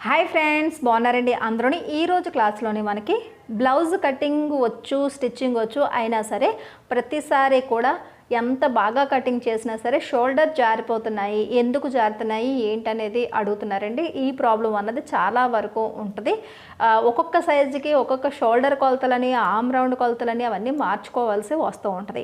Hi friends బాగున్నారండి అందరూ ఈరోజు క్లాస్లోని మనకి బ్లౌజ్ కటింగ్ వచ్చు స్టిచ్చింగ్ వచ్చు అయినా సరే ప్రతిసారి కూడా ఎంత బాగా కటింగ్ చేసినా సరే షోల్డర్ జారిపోతున్నాయి. ఎందుకు జారుతున్నాయి? ఏంటనేది అడుగుతున్నారండి. ఈ ప్రాబ్లం అన్నది చాలా వరకు ఉంటుంది. ఒక్కొక్క సైజుకి ఒక్కొక్క షోల్డర్ కొలతలని ఆమ్ రౌండ్ కొలతలని అవన్నీ మార్చుకోవాల్సి వస్తూ ఉంటుంది.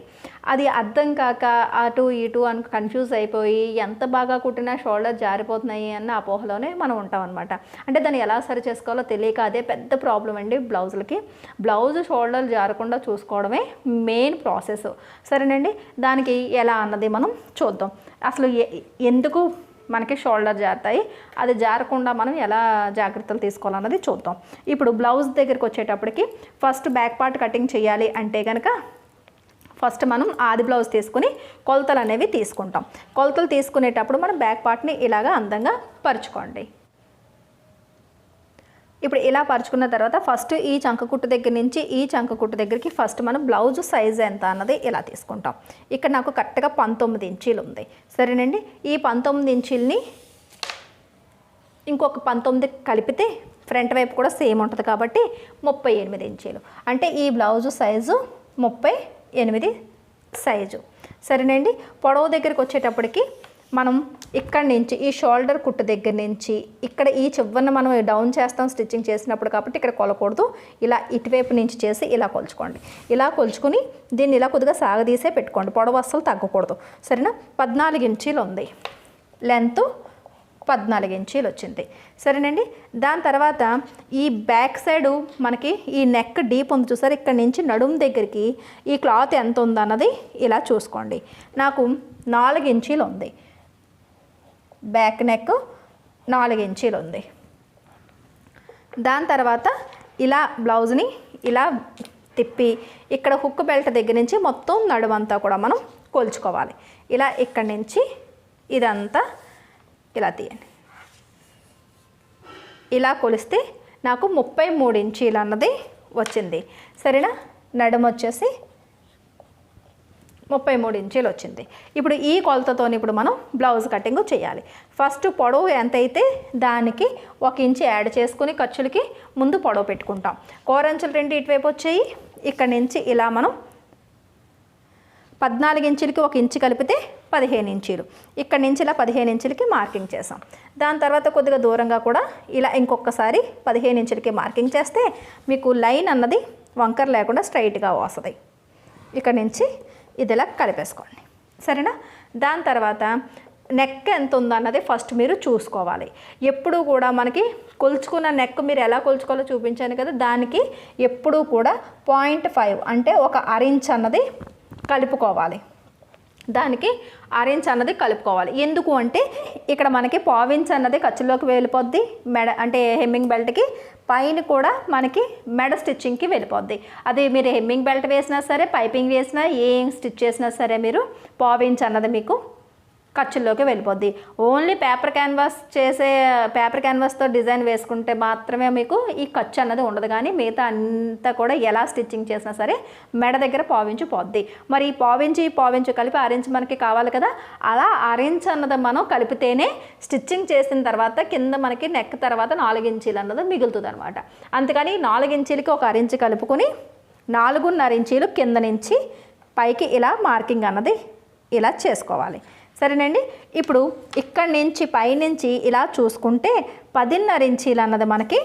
అది అర్థం కాక అటు ఇటు అని కన్ఫ్యూజ్ అయిపోయి ఎంత బాగా కుట్టినా షోల్డర్ జారిపోతున్నాయి అన్న అపోహలోనే మనం ఉంటాం అనమాట అంటే దాన్ని ఎలా సరి చేసుకోవాలో తెలియక అదే పెద్ద ప్రాబ్లం అండి బ్లౌజులకి. బ్లౌజ్ షోల్డర్ జారకుండా చూసుకోవడమే మెయిన్ ప్రాసెస్. సరేనండి? దానికి ఎలా అన్నది మనం చూద్దాం. అసలు ఎ- ఎందుకు మనకి షోల్డర్ జారుతాయి? అది జారకుండా మనం ఎలా జాగ్రత్తలు తీసుకోవాలన్నది చూద్దాం. ఇప్పుడు బ్లౌజ్ దగ్గరికి వచ్చేటప్పటికి ఫస్ట్ బ్యాక్ పార్ట్ కటింగ్ చేయాలి అంటే కనుక ఫస్ట్ మనం ఆది బ్లౌజ్ తీసుకుని కొలతలు అనేవి తీసుకుంటాం. కొలతలు తీసుకునేటప్పుడు మనం బ్యాక్ పార్ట్ని ఇలాగా అందంగా పరుచుకోండి. ఇప్పుడు ఇలా పరుచుకున్న తర్వాత ఫస్ట్ ఈ చంక కుట్టు దగ్గర నుంచి ఈ చంక కుట్టు దగ్గరికి ఫస్ట్ మనం బ్లౌజ్ సైజ్ ఎంత అన్నది ఇలా తీసుకుంటాం. ఇక్కడ నాకు కరెక్ట్గా పంతొమ్మిది ఇంచీలు ఉంది. సరేనండి? ఈ పంతొమ్మిది ఇంచీలని ఇంకొక పంతొమ్మిది కలిపితే ఫ్రంట్ వైపు కూడా సేమ్ ఉంటుంది కాబట్టి ముప్పై ఎనిమిది ఇంచీలు. అంటే ఈ బ్లౌజు సైజు ముప్పై ఎనిమిది సైజు సరేనండి? పొడవు దగ్గరికి వచ్చేటప్పటికి మనం ఇక్కడి నుంచి ఈ షోల్డర్ కుట్టు దగ్గర నుంచి ఇక్కడ ఈ చివరిన మనం డౌన్ చేస్తాం స్టిచ్చింగ్ చేసినప్పుడు కాబట్టి ఇక్కడ కొలకూడదు. ఇలా ఇటువైపు నుంచి చేసి ఇలా కొలుచుకోండి. ఇలా కొలుచుకుని దీన్ని ఇలా కొద్దిగా సాగదీసే పెట్టుకోండి. పొడవు అస్సలు తగ్గకూడదు. సరేనా? పద్నాలుగు ఇంచీలు ఉంది. లెంత్ పద్నాలుగు ఇంచీలు వచ్చింది. సరేనండి? దాని తర్వాత ఈ బ్యాక్ సైడు మనకి ఈ నెక్ డీప్ ఉంది చూసారు? ఇక్కడ నుంచి నడుము దగ్గరికి ఈ క్లాత్ ఎంత ఉందన్నది ఇలా చూసుకోండి. నాకు నాలుగు ఇంచీలు ఉంది. బ్యాక్ నెక్ నాలుగు ఇంచీలు ఉంది. దాని తర్వాత ఇలా బ్లౌజ్ని ఇలా తిప్పి ఇక్కడ హుక్ బెల్ట్ దగ్గర నుంచి మొత్తం నడుమంతా కూడా మనం కొలుచుకోవాలి. ఇలా ఇక్కడి నుంచి ఇదంతా ఇలా తీయండి. ఇలా కొలిస్తే నాకు ముప్పై మూడు ఇంచీలు అన్నది వచ్చింది. సరేనా? నడుము వచ్చేసి ముప్పై మూడు ఇంచీలు వచ్చింది. ఇప్పుడు ఈ కొలతతో ఇప్పుడు మనం బ్లౌజ్ కటింగ్ చేయాలి. ఫస్ట్ పొడవు ఎంతైతే దానికి ఒక ఇంచు యాడ్ చేసుకుని ఖర్చులకి ముందు పొడవు పెట్టుకుంటాం. కోరంచులు రెండు ఇటువైపు వచ్చాయి. ఇక్కడ నుంచి ఇలా మనం పద్నాలుగు ఇంచులకి ఒక ఇంచు కలిపితే పదిహేను ఇంచీలు. ఇక్కడ నుంచి ఇలా పదిహేను ఇంచులకి మార్కింగ్ చేసాం దాని తర్వాత కొద్దిగా దూరంగా కూడా ఇలా ఇంకొకసారి పదిహేను ఇంచులకి మార్కింగ్ చేస్తే మీకు లైన్ అన్నది వంకర్ లేకుండా స్ట్రైట్గా వస్తుంది. ఇక్కడ నుంచి ఇది ఇలా కలిపేసుకోండి. సరేనా? దాని తర్వాత నెక్ ఎంత ఉందన్నది ఫస్ట్ మీరు చూసుకోవాలి. ఎప్పుడు కూడా మనకి కొలుచుకున్న నెక్ మీరు ఎలా కొలుచుకోవాలో చూపించాను కదా దానికి ఎప్పుడూ కూడా పాయింట్ ఫైవ్ అంటే ఒక అరించ్ అన్నది కలుపుకోవాలి. దానికి ఆరెంజ్ అన్నది కలుపుకోవాలి. ఎందుకు అంటే ఇక్కడ మనకి పావించ్ అన్నది ఖర్చులోకి వెళ్ళిపోద్ది. మెడ అంటే హెమ్మింగ్ బెల్ట్కి పైన కూడా మనకి మెడ స్టిచ్చింగ్కి వెళ్ళిపోద్ది. అది మీరు హెమ్మింగ్ బెల్ట్ వేసినా సరే పైపింగ్ వేసినా ఏం స్టిచ్ చేసినా సరే మీరు పావించ్ అన్నది మీకు ఖర్చుల్లోకి వెళ్ళిపోద్ది. ఓన్లీ పేపర్ క్యాన్వాస్ చేసే పేపర్ క్యాన్వాస్తో డిజైన్ వేసుకుంటే మాత్రమే మీకు ఈ ఖర్చు అన్నది ఉండదు. కానీ మిగతా అంతా కూడా ఎలా స్టిచ్చింగ్ చేసినా సరే మెడ దగ్గర పావించు పోద్ది. మరి ఈ పావించి ఈ పావించు కలిపి ఆరెంజ్ మనకి కావాలి కదా? అలా ఆరెంజ్ అన్నది మనం కలిపితేనే స్టిచ్చింగ్ చేసిన తర్వాత కింద మనకి నెక్ తర్వాత నాలుగించీలు అన్నది మిగులుతుంది అనమాట అందుకని నాలుగించీలకి ఒక అరించి కలుపుకొని నాలుగున్నర ఇంచీలు కింద నుంచి పైకి ఇలా మార్కింగ్ అన్నది ఇలా చేసుకోవాలి. సరేనండి? ఇప్పుడు ఇక్కడి నుంచి పైనుంచి ఇలా చూసుకుంటే పదిన్నర ఇంచీలు అన్నది మనకి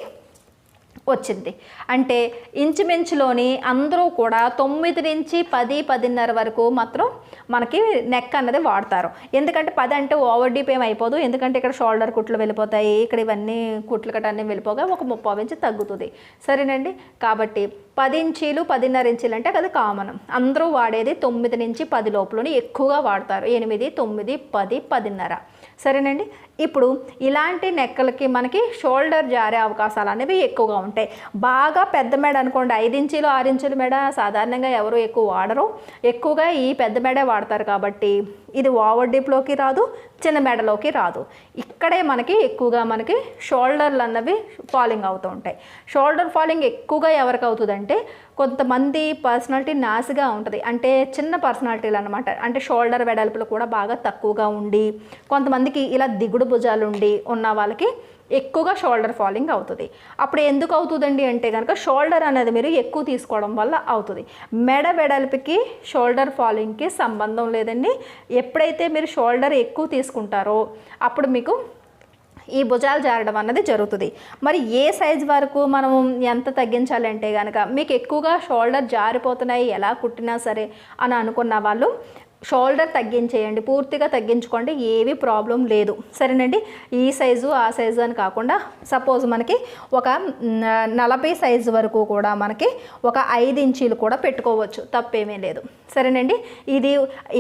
వచ్చింది. అంటే ఇంచుమించులోని అందరూ కూడా తొమ్మిది నుంచి పది పదిన్నర వరకు మాత్రం మనకి నెక్ అన్నది వాడతారు. ఎందుకంటే పది అంటే ఓవర్ డీప్ ఏం అయిపోదు. ఎందుకంటే ఇక్కడ షోల్డర్ కుట్లు వెళ్ళిపోతాయి. ఇక్కడ ఇవన్నీ కుట్లు కట్ట అన్నీ వెళ్ళిపోగా ఒక ముప్పై ఇంచు తగ్గుతుంది. సరేనండి? కాబట్టి పది ఇంచీలు పదిన్నర ఇంచీలు అంటే అది కామన్. అందరూ వాడేది తొమ్మిది నుంచి పది లోపలని ఎక్కువగా వాడతారు. ఎనిమిది తొమ్మిది పది పదిన్నర. సరేనండి? ఇప్పుడు ఇలాంటి నెక్కలకి మనకి షోల్డర్ జారే అవకాశాలు అనేవి ఎక్కువగా ఉంటాయి. బాగా పెద్ద మెడ అనుకోండి ఐదు ఇంచీలు ఆరు ఇంచుల మెడ సాధారణంగా ఎవరు ఎక్కువ వాడరు. ఎక్కువగా ఈ పెద్ద మెడే వాడతారు కాబట్టి ఇది ఓవర్ డీప్లోకి రాదు చిన్న మెడలోకి రాదు. ఇక్కడే మనకి ఎక్కువగా మనకి షోల్డర్లు అన్నవి ఫాలింగ్ అవుతూ ఉంటాయి. షోల్డర్ ఫాలింగ్ ఎక్కువగా ఎవరికి అవుతుందంటే కొంతమంది పర్సనాలిటీ నాసిగా ఉంటుంది. అంటే చిన్న పర్సనాలిటీలు అనమాట అంటే షోల్డర్ వెడల్పులు కూడా బాగా తక్కువగా ఉండి కొంతమందికి ఇలా దిగుడు భుజాలు ఉండి ఉన్న వాళ్ళకి ఎక్కువగా షోల్డర్ ఫాలింగ్ అవుతుంది. అప్పుడు ఎందుకు అవుతుందండి అంటే కనుక షోల్డర్ అనేది మీరు ఎక్కువ తీసుకోవడం వల్ల అవుతుంది. మెడ వెడల్పుకి షోల్డర్ ఫాలింగ్కి సంబంధం లేదండి. ఎప్పుడైతే మీరు షోల్డర్ ఎక్కువ తీసుకుంటారో అప్పుడు మీకు ఈ భుజాలు జారడం అన్నది జరుగుతుంది. మరి ఏ సైజ్ వరకు మనం ఎంత తగ్గించాలంటే కనుక మీకు ఎక్కువగా షోల్డర్ జారిపోతున్నాయి ఎలా కుట్టినా సరే అని అనుకున్న వాళ్ళు షోల్డర్ తగ్గించేయండి పూర్తిగా తగ్గించుకోండి ఏవి ప్రాబ్లం లేదు. సరేనండి? ఈ సైజు ఆ సైజు అని కాకుండా సపోజ్ మనకి ఒక నలభై సైజు వరకు కూడా మనకి ఒక ఐదు ఇంచీలు కూడా పెట్టుకోవచ్చు తప్పేమీ లేదు. సరేనండి? ఇది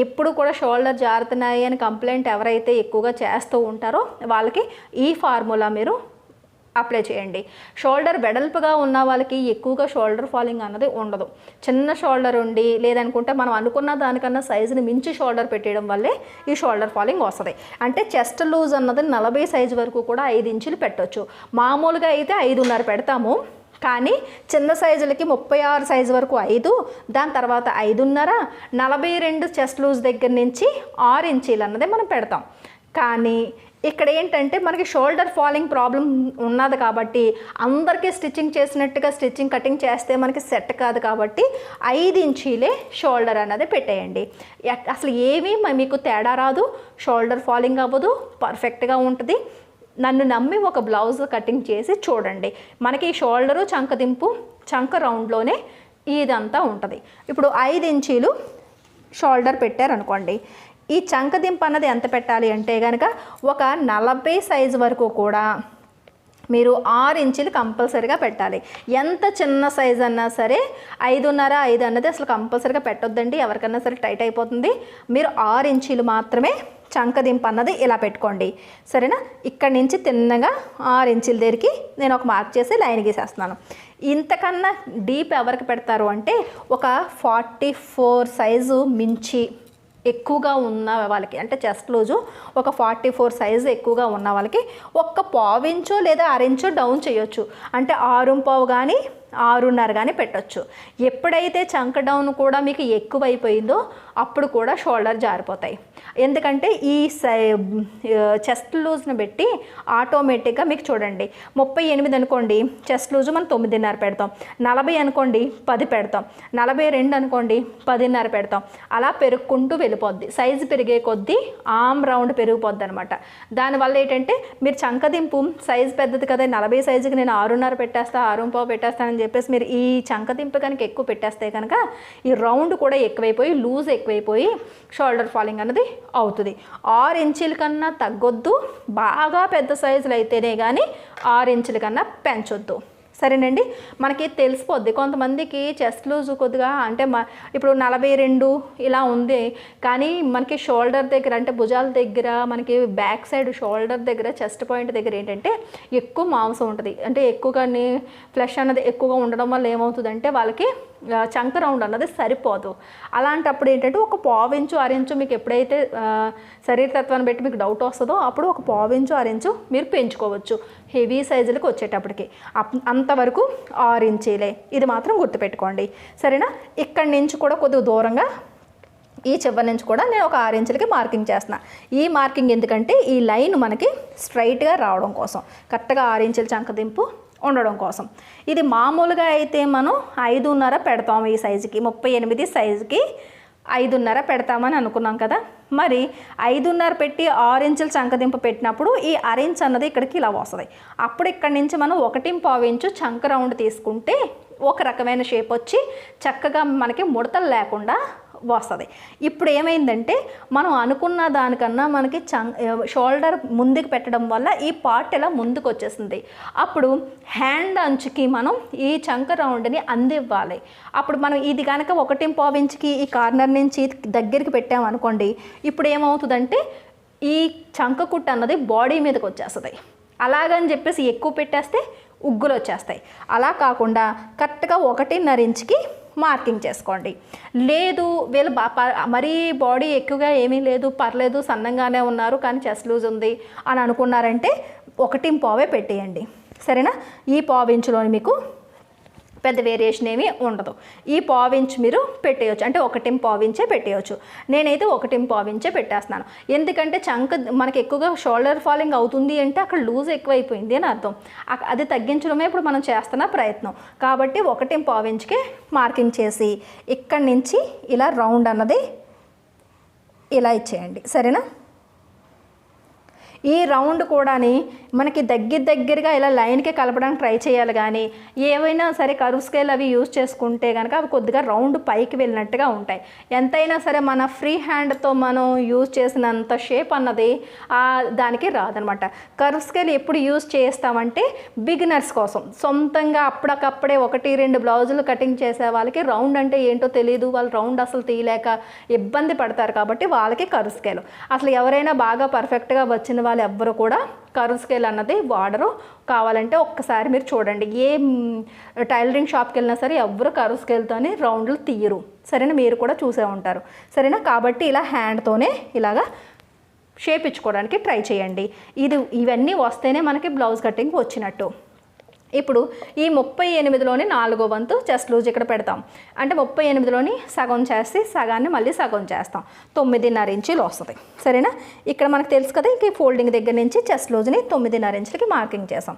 ఎప్పుడు కూడా షోల్డర్ జారుతున్నాయి అని కంప్లైంట్ ఎవరైతే ఎక్కువగా చేస్తూ ఉంటారో వాళ్ళకి ఈ ఫార్ములా మీరు అప్లై చేయండి. షోల్డర్ వెడల్పుగా ఉన్న వాళ్ళకి ఎక్కువగా షోల్డర్ ఫాలింగ్ అన్నది ఉండదు. చిన్న షోల్డర్ ఉండి లేదనుకుంటే మనం అనుకున్న దానికన్నా సైజుని మించి షోల్డర్ పెట్టేయడం వల్లే ఈ షోల్డర్ ఫాలింగ్ వస్తుంది. అంటే చెస్ట్ లూజ్ అన్నది నలభై సైజు వరకు కూడా ఐదు ఇంచులు పెట్టొచ్చు. మామూలుగా అయితే ఐదున్నర పెడతాము. కానీ చిన్న సైజులకి ముప్పై ఆరు సైజు వరకు ఐదు దాని తర్వాత ఐదున్నర నలభై రెండు చెస్ట్ లూజ్ దగ్గర నుంచి ఆరు ఇంచీలు అన్నది మనం పెడతాం. కానీ ఇక్కడ ఏంటంటే మనకి షోల్డర్ ఫాలింగ్ ప్రాబ్లం ఉన్నది కాబట్టి అందరికీ స్టిచ్చింగ్ చేసినట్టుగా స్టిచ్చింగ్ కటింగ్ చేస్తే మనకి సెట్ కాదు కాబట్టి ఐదు ఇంచీలే షోల్డర్ అన్నది పెట్టేయండి. అసలు ఏమీ మీకు తేడా రాదు. షోల్డర్ ఫాలింగ్ అవ్వదు. పర్ఫెక్ట్గా ఉంటుంది. నన్ను నమ్మి ఒక బ్లౌజ్ కటింగ్ చేసి చూడండి. మనకి ఈ షోల్డరు చంకదింపు చంక రౌండ్లోనే ఇదంతా ఉంటుంది. ఇప్పుడు ఐదు ఇంచీలు షోల్డర్ పెట్టారనుకోండి. ఈ చంకదింపు అన్నది ఎంత పెట్టాలి అంటే కనుక ఒక నలభై సైజు వరకు కూడా మీరు ఆరు ఇంచులు కంపల్సరీగా పెట్టాలి. ఎంత చిన్న సైజ్ అన్నా సరే ఐదున్నర ఐదు అన్నది అసలు కంపల్సరీగా పెట్టొద్దండి. ఎవరికన్నా సరే టైట్ అయిపోతుంది. మీరు ఆరు ఇంచులు మాత్రమే చంకదింపు అన్నది ఇలా పెట్టుకోండి. సరేనా? ఇక్కడి నుంచి తిన్నగా ఆరు ఇంచుల దగ్గరికి నేను ఒక మార్క్ చేసి లైన్ గీసేస్తున్నాను. ఇంతకన్నా డీప్ ఎవరికి పెడతారు అంటే ఒక ఫార్టీ ఫోర్ సైజు మించి ఎక్కువగా ఉన్న వాళ్ళకి అంటే చెస్ట్ లూజు ఒక ఫార్టీ ఫోర్ సైజు ఎక్కువగా ఉన్న వాళ్ళకి ఒక్క పావించో లేదా అరించో డౌన్ చేయొచ్చు. అంటే ఆరుం పావు కానీ ఆరున్నర కానీ పెట్టొచ్చు. ఎప్పుడైతే చంక డౌన్ కూడా మీకు ఎక్కువైపోయిందో అప్పుడు కూడా షోల్డర్ జారిపోతాయి. ఎందుకంటే ఈ సై చెస్ట్ లూజ్ని పెట్టి ఆటోమేటిక్గా మీకు చూడండి ముప్పై ఎనిమిది అనుకోండి చెస్ట్ లూజ్ మనం తొమ్మిదిన్నర పెడతాం. నలభై అనుకోండి పది పెడతాం. నలభై రెండు అనుకోండి పదిన్నర పెడతాం. అలా పెరుక్కుంటూ వెళ్ళిపోద్ది. సైజు పెరిగే కొద్దీ ఆమ్ రౌండ్ పెరిగిపోద్ది అనమాట దానివల్ల ఏంటంటే మీరు చంకదింపు సైజు పెద్దది కదా నలభై సైజుకి నేను ఆరున్నర పెట్టేస్తా ఆరు పావు పెట్టేస్తానని చెప్పేసి మీరు ఈ చంకదింపు కనుక ఎక్కువ పెట్టేస్తే కనుక ఈ రౌండ్ కూడా ఎక్కువైపోయి లూజ్ ఎక్కువైపోయి షోల్డర్ ఫాలింగ్ అన్నది అవుతుంది. ఆరు ఇంచుల కన్నా తగ్గొద్దు. బాగా పెద్ద సైజులు అయితేనే కానీ ఆరు ఇంచుల కన్నా పెంచొద్దు. సరేనండి. మనకి తెలిసిపోద్ది. కొంతమందికి చెస్ట్ లూజ్ కొద్దిగా అంటే మా ఇప్పుడు నలభై రెండు ఇలా ఉంది. కానీ మనకి షోల్డర్ దగ్గర అంటే భుజాల దగ్గర మనకి బ్యాక్ సైడ్ షోల్డర్ దగ్గర చెస్ట్ పాయింట్ దగ్గర ఏంటంటే ఎక్కువ మాంసం ఉంటుంది. అంటే ఎక్కువగానే ఫ్లెష్ అన్నది ఎక్కువగా ఉండడం వల్ల ఏమవుతుందంటే వాళ్ళకి చంక రౌండ్ అన్నది సరిపోదు. అలాంటప్పుడు ఏంటంటే ఒక పావించు అరించు మీకు ఎప్పుడైతే శరీరతత్వాన్ని బట్టి మీకు డౌట్ వస్తుందో అప్పుడు ఒక పావించు అరించు మీరు పెంచుకోవచ్చు. హెవీ సైజులకు వచ్చేటప్పటికి. అప్- అంతవరకు ఆరు ఇంచీలే. ఇది మాత్రం గుర్తుపెట్టుకోండి. సరేనా? ఇక్కడి నుంచి కూడా కొద్దిగా దూరంగా ఈ చివరి నుంచి కూడా నేను ఒక ఆరు ఇంచులకి మార్కింగ్ చేస్తున్నా. ఈ మార్కింగ్ ఎందుకంటే ఈ లైన్ మనకి స్ట్రైట్గా రావడం కోసం కరెక్ట్గా ఆరు ఇంచుల చంకదింపు ఉండడం కోసం. ఇది మామూలుగా అయితే మనం ఐదున్నర పెడతాం ఈ సైజుకి ముప్పై ఎనిమిది సైజుకి. ఐదున్నర పెడతామని అనుకున్నాం కదా. మరి ఐదున్నర పెట్టి ఆరించులు చంకదింపు పెట్టినప్పుడు ఈ అరించ్ అన్నది ఇక్కడికి ఇలా వస్తుంది. అప్పుడు ఇక్కడి నుంచి మనం ఒకటి పావు ఇంచు చంక రౌండ్ తీసుకుంటే ఒక రకమైన షేప్ వచ్చి చక్కగా మనకి ముడతలు లేకుండా వస్తుంది. ఇప్పుడు ఏమైందంటే మనం అనుకున్న దానికన్నా మనకి చం షోల్డర్ ముందుకు పెట్టడం వల్ల ఈ పార్ట్ ఇలా ముందుకు వచ్చేసింది అప్పుడు హ్యాండ్ అంచుకి మనం ఈ చంక రౌండ్ని అందివ్వాలి. అప్పుడు మనం ఇది కనుక ఒకటి ఇంచుకి ఈ కార్నర్ నుంచి దగ్గరికి పెట్టామనుకోండి ఇప్పుడు ఏమవుతుందంటే ఈ చంక కుట్టు అన్నది బాడీ మీదకి వచ్చేస్తుంది. అలాగని చెప్పేసి ఎక్కువ పెట్టేస్తే ఉగ్గులు వచ్చేస్తాయి అలా కాకుండా కరెక్ట్గా ఒకటిన్నర ఇంచుకి మార్కింగ్ చేసుకోండి. లేదు వీళ్ళు బా ప- మరీ బాడీ ఎక్కువగా ఏమీ లేదు పర్లేదు సన్నంగానే ఉన్నారు కానీ చెస్ట్ లూజ్ ఉంది అని అనుకున్నారంటే ఒకటి పావే పెట్టేయండి. సరేనా? ఈ పావు ఇంచులో మీకు పెద్ద వేరియేషన్ ఏమీ ఉండదు. ఈ పావించ్ మీరు పెట్టేయచ్చు. అంటే ఒకటిం పావించే పెట్టేయచ్చు. నేనైతే ఒకటిం పావించే పెట్టేస్తున్నాను. ఎందుకంటే చంక మనకి ఎక్కువగా షోల్డర్ ఫాలింగ్ అవుతుంది అంటే అక్కడ లూజ్ ఎక్కువైపోయింది అని అర్థం. అది తగ్గించడమే ఇప్పుడు మనం చేస్తున్న ప్రయత్నం. కాబట్టి ఒకటిం పావించ్కి మార్కింగ్ చేసి ఇక్కడి నుంచి ఇలా రౌండ్ అన్నది ఇలా ఇచ్చేయండి. సరేనా? ఈ రౌండ్ కూడాని మనకి దగ్గర దగ్గరగా ఇలా లైన్కి కలపడానికి ట్రై చేయాలి కానీ ఏవైనా సరే కరువు స్కేల్ అవి యూజ్ చేసుకుంటే కనుక అవి కొద్దిగా రౌండ్ పైకి వెళ్ళినట్టుగా ఉంటాయి. ఎంతైనా సరే మన ఫ్రీ హ్యాండ్తో మనం యూజ్ చేసినంత షేప్ అన్నది దానికి రాదనమాట. కరువు స్కేల్ ఎప్పుడు యూజ్ చేస్తామంటే బిగినర్స్ కోసం. సొంతంగా అప్పటికప్పుడే ఒకటి రెండు బ్లౌజులు కటింగ్ చేసే వాళ్ళకి రౌండ్ అంటే ఏంటో తెలియదు వాళ్ళు రౌండ్ అసలు తీయలేక ఇబ్బంది పడతారు కాబట్టి వాళ్ళకి కరువు స్కేల్. అసలు ఎవరైనా బాగా పర్ఫెక్ట్గా వచ్చిన వాళ్ళు ఎవ్వరు కూడా కర్వ్ స్కేల్ అన్నది వాడరు. కావాలంటే ఒక్కసారి మీరు చూడండి. ఏ టైలరింగ్ షాప్కి వెళ్ళినా సరే ఎవ్వరు కర్వ్ స్కేల్తోనే రౌండ్లు తీయరు. సరేనా? మీరు కూడా చూసే ఉంటారు. సరేనా? కాబట్టి ఇలా హ్యాండ్తోనే ఇలాగా షేప్ ఇచ్చుకోవడానికి ట్రై చేయండి. ఇది ఇవన్నీ వస్తేనే మనకి బ్లౌజ్ కటింగ్ వచ్చినట్టు. ఇప్పుడు ఈ ముప్పై ఎనిమిదిలోని నాలుగో వంతు చెస్ట్ లూజ్ ఇక్కడ పెడతాం. అంటే ముప్పై ఎనిమిదిలోని సగం చేసి సగాన్ని మళ్ళీ సగం చేస్తాం. తొమ్మిదిన్నర ఇంచులు వస్తుంది. సరేనా? ఇక్కడ మనకు తెలుసు కదా ఇంక ఈ ఫోల్డింగ్ దగ్గర నుంచి చెస్ట్ లూజ్ని తొమ్మిదిన్నర ఇంచులకి మార్కింగ్ చేసాం.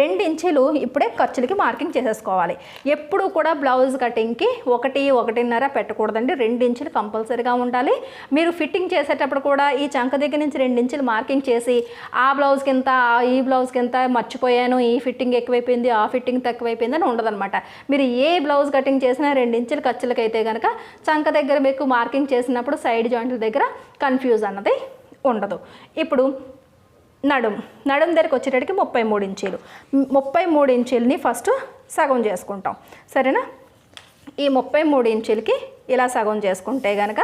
రెండు ఇంచులు ఇప్పుడే ఖర్చులకి మార్కింగ్ చేసేసుకోవాలి. ఎప్పుడు కూడా బ్లౌజ్ కటింగ్కి ఒకటి ఒకటిన్నర పెట్టకూడదండి. రెండు ఇంచులు కంపల్సరీగా ఉండాలి. మీరు ఫిట్టింగ్ చేసేటప్పుడు కూడా ఈ చంక దగ్గర నుంచి రెండు ఇంచులు మార్కింగ్ చేసి ఆ బ్లౌజ్కి ఎంత ఆ ఈ బ్లౌజ్కి ఎంత మర్చిపోయాను ఈ ఫిట్టింగ్ ఎక్కువైపోయింది ఆ ఫిట్టింగ్ తక్కువైపోయింది అని ఉండదన్నమాట. మీరు ఏ బ్లౌజ్ కటింగ్ చేసినా రెండు ఇంచులు ఖర్చులకైతే కనుక చంక దగ్గర మీకు మార్కింగ్ చేసినప్పుడు సైడ్ జాయింట్ల దగ్గర కన్ఫ్యూజ్ అన్నది ఉండదు. ఇప్పుడు నడుం నడుం దగ్గరికి వచ్చేటప్పటికి ముప్పై మూడు ఇంచీలు. ముప్పై మూడు ఇంచీలని ఫస్ట్ సగం చేసుకుంటాం. సరేనా? ఈ ముప్పై మూడు ఇంచులకి ఇలా సగం చేసుకుంటే కనుక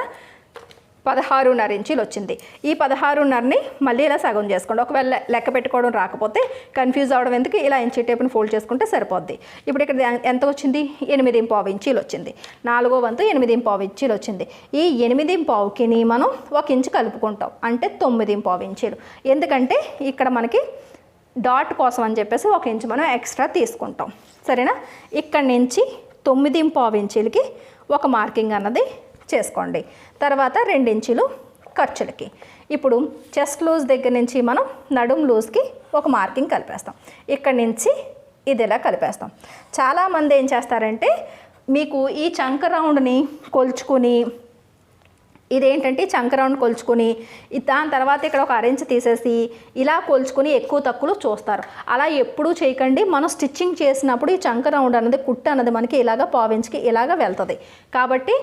పదహారున్నర ఇంచీలు వచ్చింది. ఈ పదహారున్నరని మళ్ళీ ఇలా సగం చేసుకోండి. ఒకవేళ లెక్క పెట్టుకోవడం రాకపోతే కన్ఫ్యూజ్ అవడం ఎందుకు? ఇలా ఇంచీ టేపుని ఫోల్డ్ చేసుకుంటే సరిపోద్ది. ఇప్పుడు ఇక్కడ ఎంత వచ్చింది? ఎనిమిది పావు ఇంచీలు వచ్చింది. నాలుగో వంతు ఎనిమిది పావు ఇంచీలు వచ్చింది. ఈ ఎనిమిది పావుకిని మనం ఒక ఇంచు కలుపుకుంటాం. అంటే తొమ్మిది పావు ఇంచీలు. ఎందుకంటే ఇక్కడ మనకి డాట్ కోసం అని చెప్పేసి ఒక ఇంచు మనం ఎక్స్ట్రా తీసుకుంటాం. సరేనా? ఇక్కడి నుంచి తొమ్మిది పావు ఇంచీలకి ఒక మార్కింగ్ అన్నది చేసుకోండి. తర్వాత రెండించులు ఖర్చులకి. ఇప్పుడు చెస్ట్ లూజ్ దగ్గర నుంచి మనం నడుం లూజ్కి ఒక మార్కింగ్ కలిపేస్తాం. ఇక్కడ నుంచి ఇది ఇలా కలిపేస్తాం. చాలామంది ఏం చేస్తారంటే మీకు ఈ చంక రౌండ్ని కొలుచుకుని ఇదేంటంటే చంక రౌండ్ కొలుచుకుని దాని తర్వాత ఇక్కడ ఒక అరెంజ్ తీసేసి ఇలా కొలుచుకుని ఎక్కువ తక్కువలు చూస్తారు. అలా ఎప్పుడూ చేయకండి. మనం స్టిచ్చింగ్ చేసినప్పుడు ఈ చంక రౌండ్ అనేది కుట్టు అనేది మనకి ఇలాగ పావించికి ఇలాగ వెళ్తుంది. కాబట్టి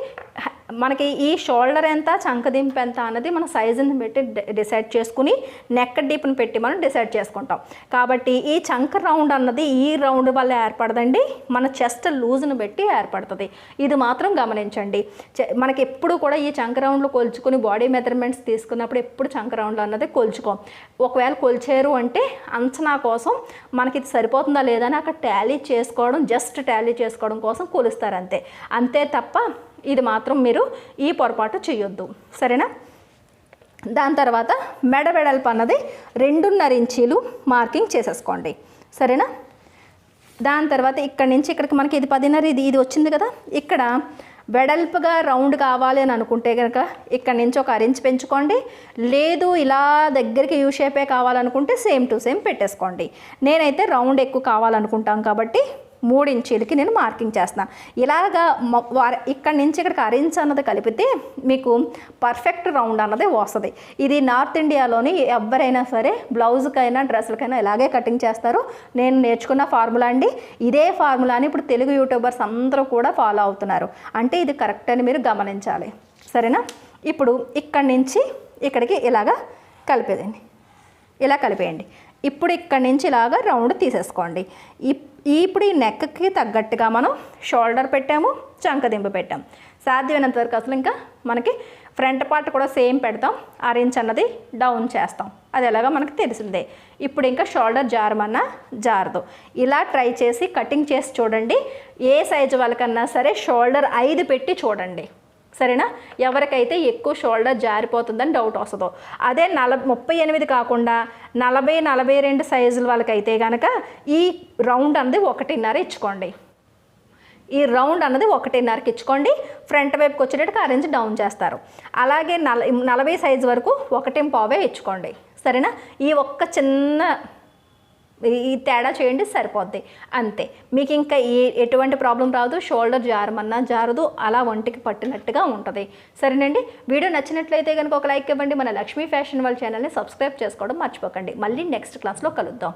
మనకి ఈ షోల్డర్ ఎంత చంకదింపు ఎంత అన్నది మన సైజుని పెట్టి డిసైడ్ చేసుకుని నెక్ డీప్ని పెట్టి మనం డిసైడ్ చేసుకుంటాం. కాబట్టి ఈ చంక రౌండ్ అన్నది ఈ రౌండ్ వల్ల ఏర్పడదండి. మన చెస్ట్ లూజ్ని బట్టి ఏర్పడుతుంది. ఇది మాత్రం గమనించండి. మనకి ఎప్పుడు కూడా ఈ చంక రౌండ్లు కొలుచుకుని బాడీ మెజర్మెంట్స్ తీసుకున్నప్పుడు ఎప్పుడు చంక రౌండ్లు అన్నది కొలుచుకోం. ఒకవేళ కొలిచారు అంటే అంచనా కోసం మనకి ఇది సరిపోతుందా లేదా అని అక్కడ టాలీ చేసుకోవడం జస్ట్ టాలీ చేసుకోవడం కోసం కొలుస్తారు అంతే. అంతే తప్ప ఇది మాత్రం మీరు ఈ పొరపాటు చేయొద్దు. సరేనా? దాని తర్వాత మెడ వెడల్పు అన్నది రెండున్నర ఇంచీలు మార్కింగ్ చేసేసుకోండి. సరేనా? దాని తర్వాత ఇక్కడ నుంచి ఇక్కడికి మనకి ఇది పదిన్నర ఇది ఇది వచ్చింది కదా? ఇక్కడ వెడల్పుగా రౌండ్ కావాలి అని అనుకుంటే కనుక ఇక్కడ నుంచి ఒక అరించి పెంచుకోండి. లేదు ఇలా దగ్గరికి యూ షేపే కావాలనుకుంటే సేమ్ టు సేమ్ పెట్టేసుకోండి. నేనైతే రౌండ్ ఎక్కువ కావాలనుకుంటాం కాబట్టి మూడు ఇంచీలకి నేను మార్కింగ్ చేస్తున్నాను ఇలాగా మొ- ఇక్కడి నుంచి ఇక్కడికి అరేంజ్ అన్నది కలిపితే మీకు పర్ఫెక్ట్ రౌండ్ అన్నది వస్తుంది. ఇది నార్త్ ఇండియాలోని ఎవరైనా సరే బ్లౌజ్కైనా డ్రెస్లకైనా ఇలాగే కటింగ్ చేస్తారు. నేను నేర్చుకున్న ఫార్ములా అండి. ఇదే ఫార్ములాని ఇప్పుడు తెలుగు యూట్యూబర్స్ అందరూ కూడా ఫాలో అవుతున్నారు. అంటే ఇది కరెక్ట్ అని మీరు గమనించాలి. సరేనా? ఇప్పుడు ఇక్కడి నుంచి ఇక్కడికి ఇలాగా కలిపేదండి ఇలా కలిపేయండి. ఇప్పుడు ఇక్కడ నుంచి ఇలాగా రౌండ్ తీసేసుకోండి. ఇప్- ఇప్పుడు ఈ నెక్కి తగ్గట్టుగా మనం షోల్డర్ పెట్టాము చంకదింపు పెట్టాం. సాధ్యమైనంత వరకు అసలు ఇంకా మనకి ఫ్రంట్ పార్ట్ కూడా సేమ్ పెడతాం అరేంజ్ అన్నది డౌన్ చేస్తాం. అది ఎలాగో మనకి తెలిసిందే. ఇప్పుడు ఇంకా షోల్డర్ జారమన్నా జారదు. ఇలా ట్రై చేసి కటింగ్ చేసి చూడండి. ఏ సైజు వాళ్ళకన్నా సరే షోల్డర్ ఐదు పెట్టి చూడండి. సరేనా? ఎవరికైతే ఎక్కువ షోల్డర్ జారిపోతుందని డౌట్ వస్తుందో. అదే నల ముప్పై ఎనిమిది కాకుండా నలభై నలభై రెండు సైజుల వాళ్ళకైతే కనుక ఈ రౌండ్ అన్నది ఒకటిన్నర ఇచ్చుకోండి. ఈ రౌండ్ అన్నది ఒకటిన్నరకి ఇచ్చుకోండి. ఫ్రంట్ వైపుకి వచ్చేటట్టుగా అరేంజ్ డౌన్ చేస్తారు. అలాగే నల నలభై సైజు వరకు ఒకటి పావే ఇచ్చుకోండి. సరేనా? ఈ ఒక్క చిన్న ఈ తేడా చేయండి సరిపోద్ది. అంతే. మీకు ఇంకా ఏ ఎటువంటి ప్రాబ్లం రాదు షోల్డర్ జారమన్నా జారదు అలా ఒంటికి పట్టినట్టుగా ఉంటుంది. సరేనండి? వీడియో నచ్చినట్లయితే కనుక ఒక లైక్ ఇవ్వండి. మన లక్ష్మీ ఫ్యాషన్ వాళ్ళ ఛానల్ని సబ్స్క్రైబ్ చేసుకోవడం మర్చిపోకండి. మళ్ళీ నెక్స్ట్ క్లాస్లో కలుద్దాం.